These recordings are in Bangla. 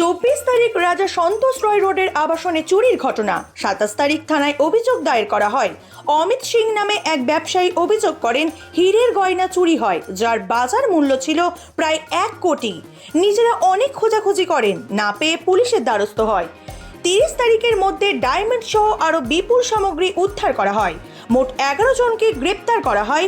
চব্বিশ তারিখ রাজা সন্তোষ রয় রোডের আবাসনে চুরির ঘটনা। সাতাশ তারিখ থানায় অভিযোগ দায়ের করা হয়। অমিত সিং নামে এক ব্যবসায়ী অভিযোগ করেন, হীরের গয়না চুরি হয়, যার বাজার মূল্য ছিল প্রায় এক কোটি। নিজেরা অনেক খোঁজাখুঁজি করেন, না পেয়ে পুলিশের দ্বারস্থ হয়। তিরিশ তারিখের মধ্যে ডায়মন্ড সহ আরও বিপুল সামগ্রী উদ্ধার করা হয়। মোট এগারো জনকে গ্রেপ্তার করা হয়।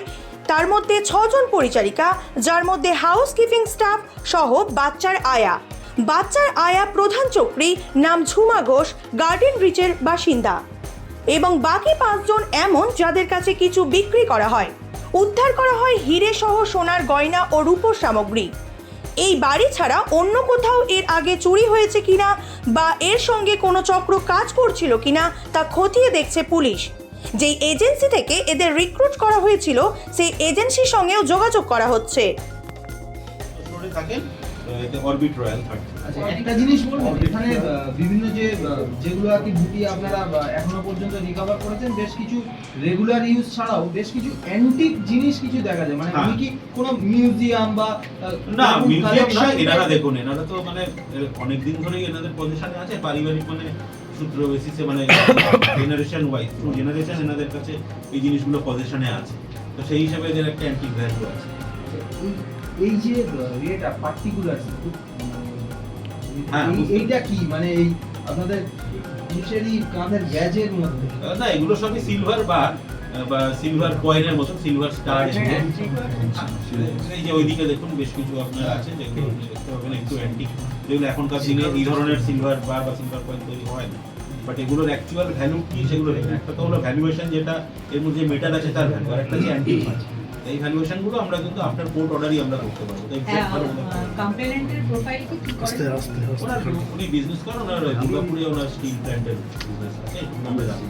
তার মধ্যে ছজন পরিচারিকা, যার মধ্যে হাউসকিপিং স্টাফ সহ বাচ্চার আয়া। বাচ্চার আয়া প্রধান চক্রী নাম ঝুমা ঘোষ, গার্ডেন রিচের বাসিন্দা। এবং বাকি পাঁচজন এমন যাদের কাছে কিছু বিক্রি করা হয়। উদ্ধার করা হয় হিরে সহ সোনার গয়না ও রূপোর সামগ্রী। এই বাড়ি ছাড়া অন্য কোথাও এর আগে চুরি হয়েছে কিনা বা এর সঙ্গে কোনো চক্র কাজ করছিল কিনা তা খতিয়ে দেখছে পুলিশ। যেই এজেন্সি থেকে এদের রিক্রুট করা হয়েছিল, সেই এজেন্সির সঙ্গেও যোগাযোগ করা হচ্ছে। থাকেন? এতে অরবিট রয়্যাল থার্টি আচ্ছা একটা জিনিস বলবেন এখানে বিভিন্ন যে যেগুলো আর কি বুটি আপনারা এখনও পর্যন্ত রিকভার করেছেন বেশ কিছু রেগুলার ইউজ ছাড়াও বেশ কিছু অ্যান্টিক জিনিস কিছু দেখা যায়। মানে হ্যাঁ। আমি কি কোনো মিউজিয়াম বা না মিউজিয়াম না এনারা দেখুন এনারা তো মানে অনেক দিন ধরেই এনাদের পজিশনে আছে পারিবারিক মানে সূত্র বেসিসে মানে জেনারেশন ওয়াইজ টু জেনারেশন এনাদের কাছে এই জিনিসগুলো পজিশনে আছে। তো সেই হিসাবে এদের একটা অ্যান্টিক ভ্যালু আছে। এই- যে রেটা পার্টিকুলার হ্যাঁ, এইটা কি? মানে এই আপনাদের পুলিশেরই কাঁধের ব্যাজের মধ্যে? না এগুলো সবই সিলভার বার বা সিলভার কয়েনের মতো সিলভার স্টার এই যে ওইদিকে দেখুন বেশ কিছু আপনার আছে যেগুলো দেখতে পাবেন একটু অ্যান্টিক যেগুলো এখনকার দিনে এই ধরনের সিলভার বার বা সিলভার কয়েন তৈরি হয় না। বাট এগুলোর অ্যাকচুয়াল ভ্যালু কি সেগুলো একটা তো হলো ভ্যালুয়েশন যেটা এর মধ্যে মেটাল আছে তার ভ্যালু আর একটা যে অ্যান্টিক আছে। এই ভ্যালুয়েশনগুলো আমরা কিন্তু আফটার কোর্ট অর্ডারই আমরা করতে পারব। তাই হ্যাঁ কমপ্লেনেন্টের প্রোফাইল কি কি করে ওনার উনি বিজনেস করেন ওনার দুর্গাপুরে ওনার স্টিল প্ল্যান্টের বিজনেস আছে আমরা জানি।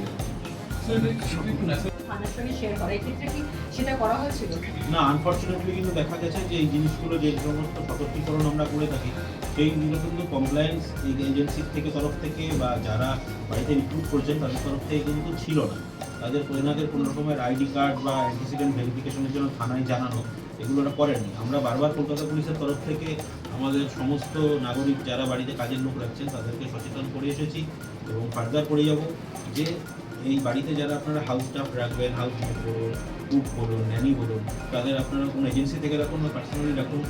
না আনফরচুনেটলি কিন্তু দেখা গেছে যে এই জিনিসগুলো যে সমস্ত সতর্কীকরণ আমরা করে থাকি সেইগুলো কিন্তু কমপ্লায়েন্স এজেন্সির থেকে তরফ থেকে বা যারা বাড়িতে রিক্রুট করছেন তাদের তরফ থেকে কিন্তু ছিল না। তাদের এনাদের কোনো রকমের আইডি কার্ড বা অ্যান্টিসিডেন্ট ভেরিফিকেশনের জন্য থানায় জানানো, এগুলো ওরা করেনি আমরা বারবার কলকাতা পুলিশের তরফ থেকে আমাদের সমস্ত নাগরিক যারা বাড়িতে কাজের লোক রাখছেন তাদেরকে সচেতন করে এসেছি এবং ফার্দার করে যাব যে এই বাড়িতে যারা আপনারা হাউস স্টাফ রাখবেন হাউস কুক বলুন ন্যানি বলুন তাদের আপনারা কোনো এজেন্সি থেকে রাখুন বা পার্সোনালি রাখুন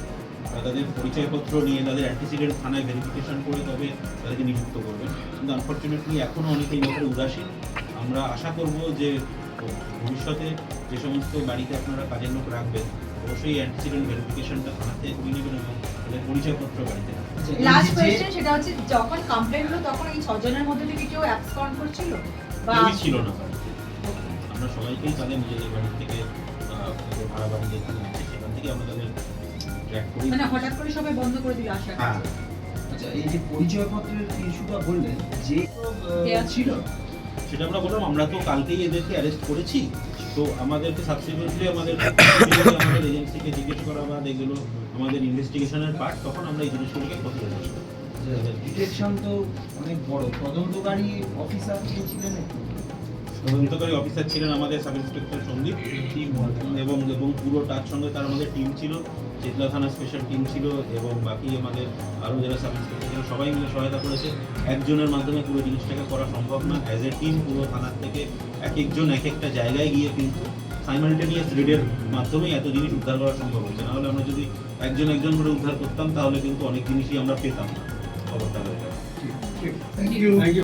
তাদের পরিচয়পত্র নিয়ে তাদের অ্যান্টিসিডেন্ট থানায় ভেরিফিকেশন করে তবে তাদেরকে নিযুক্ত করবেন। কিন্তু আনফর্চুনেটলি এখনও অনেকে এই ব্যাপারে উদাসীন আমরা আশা করব যে ভবিষ্যতে যে সমস্ত বাড়িতে আপনারা কাজের লোক রাখবেন অবশ্যই অ্যান্টিসিডেন্ট ভেরিফিকেশনটা থেকে করে নেবেন এবং তাদের পরিচয়পত্র বাড়িতে আচ্ছা, লাস্ট কোয়েশ্চেন সেটা হচ্ছে যখন কমপ্লেন হলো তখন এই ছজনের মধ্যে থেকে কেউ অ্যাবসকন করছিল? বা ছিল না আমরা সবাইকেই তাদের নিজেদের বাড়ি থেকে ভাড়া বাড়ি যেখানে আছে সেখান থেকে আমরা তাদের ট্র্যাক করি। মানে হঠাৎ করে সবাই বন্ধ করে দিল আশা হ্যাঁ। আচ্ছা এই যে পরিচয়পত্রের ইস্যুটা বললেন যে ছিল। সেটা আমরা বললাম, আমরা তো কালকেই এদেরকে অ্যারেস্ট করেছি। তো আমাদেরকে সাবসিকুয়েন্টলি আমাদের আমাদের এজেন্সিকে জিজ্ঞেস করা বা এগুলো আমাদের ইনভেস্টিগেশনের পার্ট তখন আমরা এই জিনিসগুলোকে কথা দেখি ডিটেকশন তো অনেক বড়। তদন্তকারী অফিসার ছিলেন একটু? তদন্তকারী অফিসার ছিলেন আমাদের সাব ইন্সপেক্টর সন্দীপ এবং এবং পুরো তার সঙ্গে তার আমাদের টিম ছিল, চেতলা থানার স্পেশাল টিম ছিল এবং বাকি আমাদের আরও যারা সাব ইন্সপেক্টর ছিল, সবাই মিলে সহায়তা করেছে। একজনের মাধ্যমে পুরো জিনিসটাকে করা সম্ভব না। অ্যাজ এ টিম পুরো থানার থেকে এক একজন, এক একটা জায়গায় গিয়ে কিন্তু সাইমালটেনিয়াস রেডের মাধ্যমেই এত জিনিস উদ্ধার করা সম্ভব হচ্ছে। নাহলে আমরা যদি একজন একজন করে উদ্ধার করতাম, তাহলে কিন্তু অনেক জিনিসই আমরা পেতাম না। খবরটা হয়ে যাবে। Thank you.